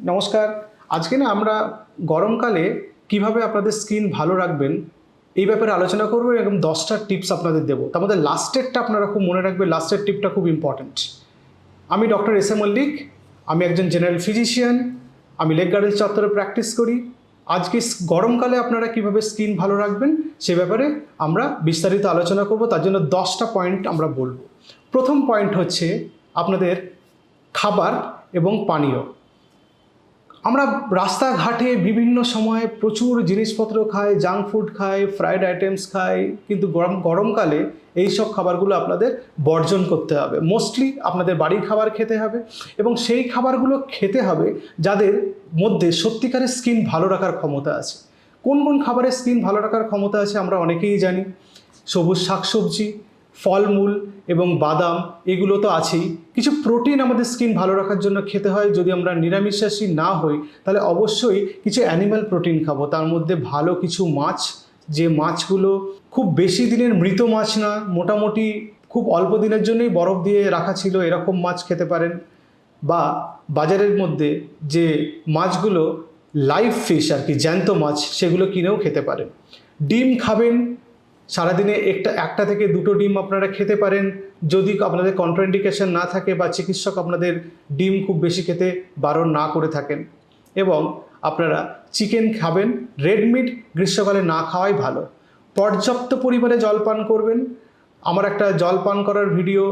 নমস্কার। আজকে না আমরা গরমকালে কীভাবে আপনাদের স্কিন ভালো রাখবেন এই ব্যাপারে আলোচনা করব এরকম দশটা টিপস আপনাদের দেবো। তার মধ্যে লাস্টেরটা আপনারা খুব মনে রাখবেন লাস্টের টিপটা খুব ইম্পর্ট্যান্ট আমি ডক্টর এস এম মল্লিক, আমি একজন জেনারেল ফিজিশিয়ান আমি লেক গার্ডেন চত্বরে প্র্যাকটিস করি। আজকে গরমকালে আপনারা কীভাবে স্কিন ভালো রাখবেন সে ব্যাপারে আমরা বিস্তারিত আলোচনা করব, তার জন্য দশটা পয়েন্ট আমরা বলব। প্রথম পয়েন্ট হচ্ছে আপনাদের খাবার এবং পানীয়। আমরা রাস্তাঘাটে বিভিন্ন সময়ে প্রচুর জিনিসপত্র খাই জাঙ্ক ফুড খাই ফ্রাইড আইটেমস খাই, কিন্তু গরম, গরমকালে এই সব খাবারগুলো আপনাদের বর্জন করতে হবে। মোস্টলি আপনাদের বাড়ির খাবার খেতে হবে এবং সেই খাবারগুলো খেতে হবে যাদের মধ্যে সত্যিকারের স্কিন ভালো রাখার ক্ষমতা আছে। কোন কোন খাবারের স্কিন ভালো রাখার ক্ষমতা আছে আমরা অনেকেই জানি। সবুজ শাকসবজি ফলমূল এবং বাদাম, এগুলো তো আছেই। কিছু প্রোটিন আমাদের স্কিন ভালো রাখার জন্য খেতে হয়। যদি আমরা নিরামিষাশী না হই, তাহলে অবশ্যই কিছু অ্যানিম্যাল প্রোটিন খাব। তার মধ্যে ভালো কিছু মাছ, যে মাছগুলো খুব বেশি দিনের মৃত মাছ না, মোটামুটি খুব অল্প দিনের জন্যই বরফ দিয়ে রাখা ছিল, এরকম মাছ খেতে পারেন। বা বাজারের মধ্যে যে মাছগুলো লাইভ ফিশ আর কি, জ্যান্ত মাছ, সেগুলো কিনেও খেতে পারেন। ডিম খাবেন সারাদিনে একটা একটা থেকে দুটো ডিম আপনারা খেতে পারেন। যদি আপনাদের কন্ট্রাইন্ডিকেশন না থাকে বা চিকিৎসক আপনাদের ডিম খুব বেশি খেতে বারণ না করে থাকেন এবং আপনারা চিকেন খাবেন, রেড মিট গ্রীষ্মকালে না খাওয়াই ভালো। পর্যাপ্ত পরিমাণে জল পান করবেন। আমার একটা জল পান করার ভিডিও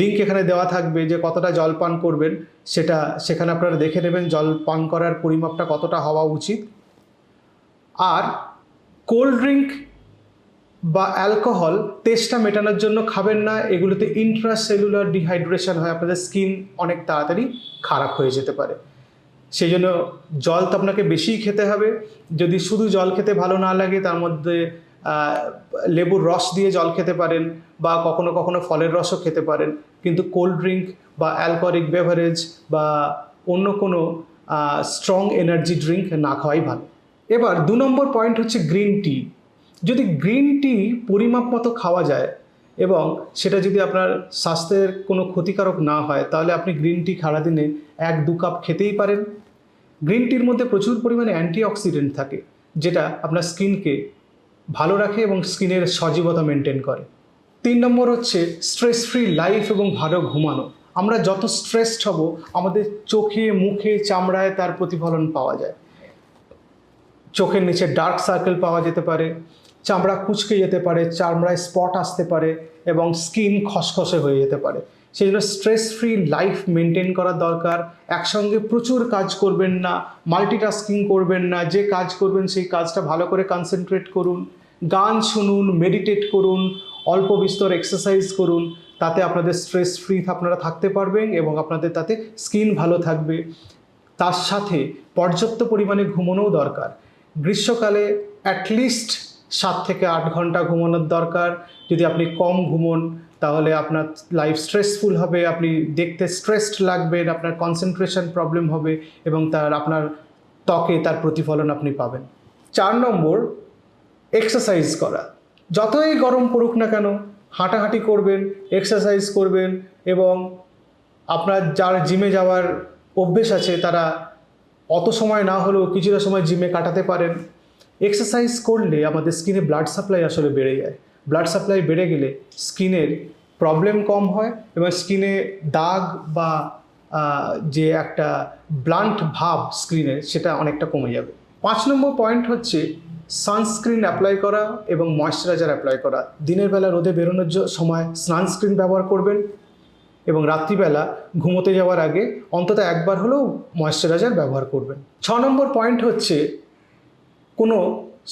লিঙ্ক এখানে দেওয়া থাকবে যে কতটা জল পান করবেন, সেটা সেখানে আপনারা দেখে নেবেন জল পান করার পরিমাপটা কতটা হওয়া উচিত। আর কোল্ড ড্রিঙ্ক বা অ্যালকোহল তেষ্টা মেটানোর জন্য খাবেন না, এগুলোতে ইন্ট্রাসেলুলার ডিহাইড্রেশন হয়, আপনাদের স্কিন অনেক তাড়াতাড়ি খারাপ হয়ে যেতে পারে। সেই জন্য জল তো আপনাকে বেশিই খেতে হবে। যদি শুধু জল খেতে ভালো না লাগে, তার মধ্যে লেবুর রস দিয়ে জল খেতে পারেন বা কখনো কখনো ফলের রসও খেতে পারেন। কিন্তু কোল্ড ড্রিঙ্ক বা অ্যালকোহলিক বেভারেজ বা অন্য কোনো স্ট্রং এনার্জি ড্রিঙ্ক না খাওয়াই ভালো। এবার দু নম্বর পয়েন্ট হচ্ছে গ্রিন টি যদি গ্রিন টি পরিমাপ মতো খাওয়া যায় এবং সেটা যদি আপনার স্বাস্থ্যের কোনো ক্ষতিকারক না হয়, তাহলে আপনি গ্রিন টি সারাদিনে এক দু কাপ খেতেই পারেন। গ্রিন টির মধ্যে প্রচুর পরিমাণে অ্যান্টিঅক্সিডেন্ট থাকে, যেটা আপনার স্কিনকে ভালো রাখে এবং স্কিনের সজীবতা মেনটেন করে। তিন নম্বর হচ্ছে স্ট্রেস ফ্রি লাইফ এবং ভালো ঘুমানো। আমরা যত স্ট্রেসড হব, আমাদের চোখে, মুখে, চামড়ায় তার প্রতিফলন পাওয়া যায়। চোখের নিচে ডার্ক সার্কেল পাওয়া যেতে পারে চামড়া কুচকে যেতে পারে, চামড়ায় স্পট আসতে পারে এবং স্কিন খসখসে হয়ে যেতে পারে। সেই জন্য স্ট্রেস ফ্রি লাইফ মেনটেন করা দরকার। একসঙ্গে প্রচুর কাজ করবেন না মাল্টিটাস্কিং করবেন না, যে কাজ করবেন সেই কাজটা ভালো করে কনসেন্ট্রেট করুন, গান শুনুন মেডিটেট করুন, অল্প বিস্তর এক্সারসাইজ করুন, তাতে আপনাদের স্ট্রেস ফ্রি আপনারা থাকতে পারবেন এবং আপনাদের তাতে স্কিন ভালো থাকবে। তার সাথে পর্যাপ্ত পরিমাণে ঘুমানোও দরকার। গ্রীষ্মকালে অ্যাটলিস্ট সাত থেকে আট ঘণ্টা ঘুমানোর দরকার। যদি আপনি কম ঘুমোন, তাহলে আপনার লাইফ স্ট্রেসফুল হবে, আপনি দেখতে স্ট্রেসড লাগবেন আপনার কনসেন্ট্রেশন প্রবলেম হবে এবং তার, আপনার ত্বকে তার প্রতিফলন আপনি পাবেন। চার নম্বর এক্সারসাইজ করা। যতই গরম পড়ুক না কেন, হাঁটাহাঁটি করবেন এক্সারসাইজ করবেন এবং আপনার যার জিমে যাওয়ার অভ্যেস আছে, তারা অত সময় না হলেও কিছুটা সময় জিমে কাটাতে পারেন। এক্সারসাইজ করলে আমাদের স্কিনে ব্লাড সাপ্লাই আসলে বেড়ে যায়। ব্লাড সাপ্লাই বেড়ে গেলে স্কিনের প্রবলেম কম হয় এবং স্কিনে দাগ বা যে একটা ব্লান্ট ভাব স্ক্রিনে সেটা অনেকটা কমে যাবে। পাঁচ নম্বর পয়েন্ট হচ্ছে সানস্ক্রিন অ্যাপ্লাই করা এবং ময়শ্চারাইজার অ্যাপ্লাই করা। দিনের বেলা রোদে বেরোনোর সময় সানস্ক্রিন ব্যবহার করবেন এবং রাত্রিবেলা ঘুমোতে যাওয়ার আগে অন্তত একবার হলেও ময়শ্চারাইজার ব্যবহার করবেন। ছ নম্বর পয়েন্ট হচ্ছে কোনো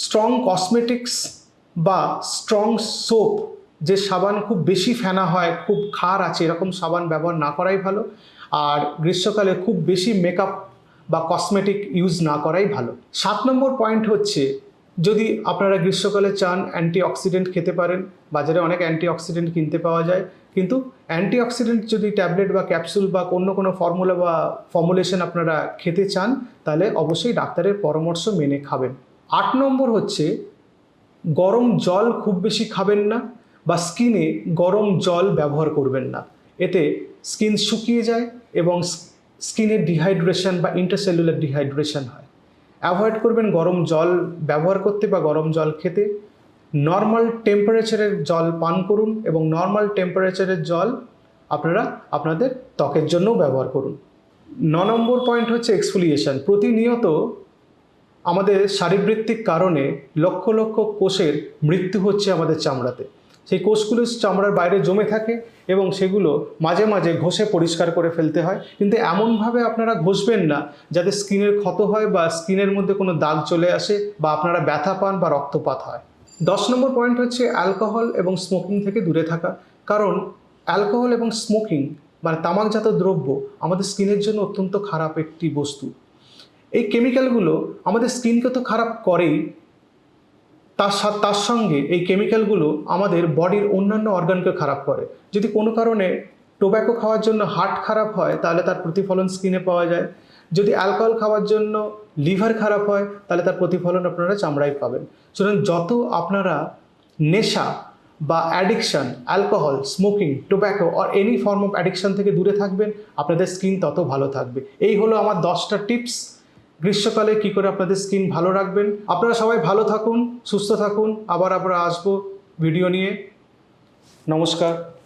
স্ট্রং কসমেটিক্স বা স্ট্রং সোপ যে সাবান খুব বেশি ফেনা হয়, খুব খার আছে, এরকম সাবান ব্যবহার না করাই ভালো। আর গ্রীষ্মকালে খুব বেশি মেকআপ বা কসমেটিক ইউজ না করাই ভালো। সাত নম্বর পয়েন্ট হচ্ছে, যদি আপনারা গ্রীষ্মকালে চান অ্যান্টিঅক্সিডেন্ট খেতে পারেন, বাজারে অনেক অ্যান্টিঅক্সিডেন্ট কিনতে পাওয়া যায়। কিন্তু অ্যান্টিঅক্সিডেন্ট যদি ট্যাবলেট বা ক্যাপসুল বা অন্য কোনো ফর্মুলা বা ফর্মুলেশন আপনারা খেতে চান, তাহলে অবশ্যই ডাক্তারের পরামর্শ মেনে খাবেন। আট নম্বর হচ্ছে, গরম জল খুব বেশি খাবেন না বা স্কিনে গরম জল ব্যবহার করবেন না। এতে স্কিন শুকিয়ে যায় এবং স্কিনের ডিহাইড্রেশন বা ইন্টারসেলুলার ডিহাইড্রেশন হয়। অ্যাভয়েড করবেন গরম জল ব্যবহার করতে বা গরম জল খেতে। নর্মাল টেম্পারেচারের জল পান করুন এবং নর্মাল টেম্পারেচারের জল আপনারা আপনাদের ত্বকের জন্যও ব্যবহার করুন। ন নম্বর পয়েন্ট হচ্ছে এক্সফোলিয়েশন প্রতিনিয়ত আমাদের শারীরবৃত্তিক কারণে লক্ষ লক্ষ কোষের মৃত্যু হচ্ছে আমাদের চামড়াতে। সেই কোষগুলো চামড়ার বাইরে জমে থাকে এবং সেগুলো মাঝে মাঝে ঘষে পরিষ্কার করে ফেলতে হয়। কিন্তু এমনভাবে আপনারা ঘষবেন না যাতে স্কিনের ক্ষত হয় বা স্কিনের মধ্যে কোনো দাগ চলে আসে বা আপনারা ব্যথা পান বা রক্তপাত হয়। দশ নম্বর পয়েন্ট হচ্ছে অ্যালকোহল এবং স্মোকিং থেকে দূরে থাকা। কারণ অ্যালকোহল এবং স্মোকিং মানে তামাকজাত দ্রব্য আমাদের স্কিনের জন্য অত্যন্ত খারাপ একটি বস্তু। এই কেমিক্যালগুলো আমাদের স্কিনকে তো খারাপ করেই। তার তার সঙ্গে এই কেমিক্যালগুলো আমাদের বডির অন্যান্য অর্গানকে খারাপ করে। যদি কোনো কারণে টোব্যাকো খাওয়ার জন্য হার্ট খারাপ হয়, তাহলে তার প্রতিফলন স্কিনে পাওয়া যায়। যদি অ্যালকোহল খাওয়ার জন্য লিভার খারাপ হয়, তাহলে তার প্রতিফলন আপনারা চামড়ায় পাবেন। সুতরাং যত আপনারা নেশা বা addiction alcohol smoking tobacco or any form of addiction থেকে দূরে থাকবেন, আপনাদের স্কিন তত ভালো থাকবে। এই হলো আমার দশটা টিপস গ্রীষ্মকালে কি করে আপনাদের স্কিন ভালো রাখবেন? আপনারা সবাই ভালো থাকুন, সুস্থ থাকুন। আবার আমরা আসব ভিডিও নিয়ে। নমস্কার।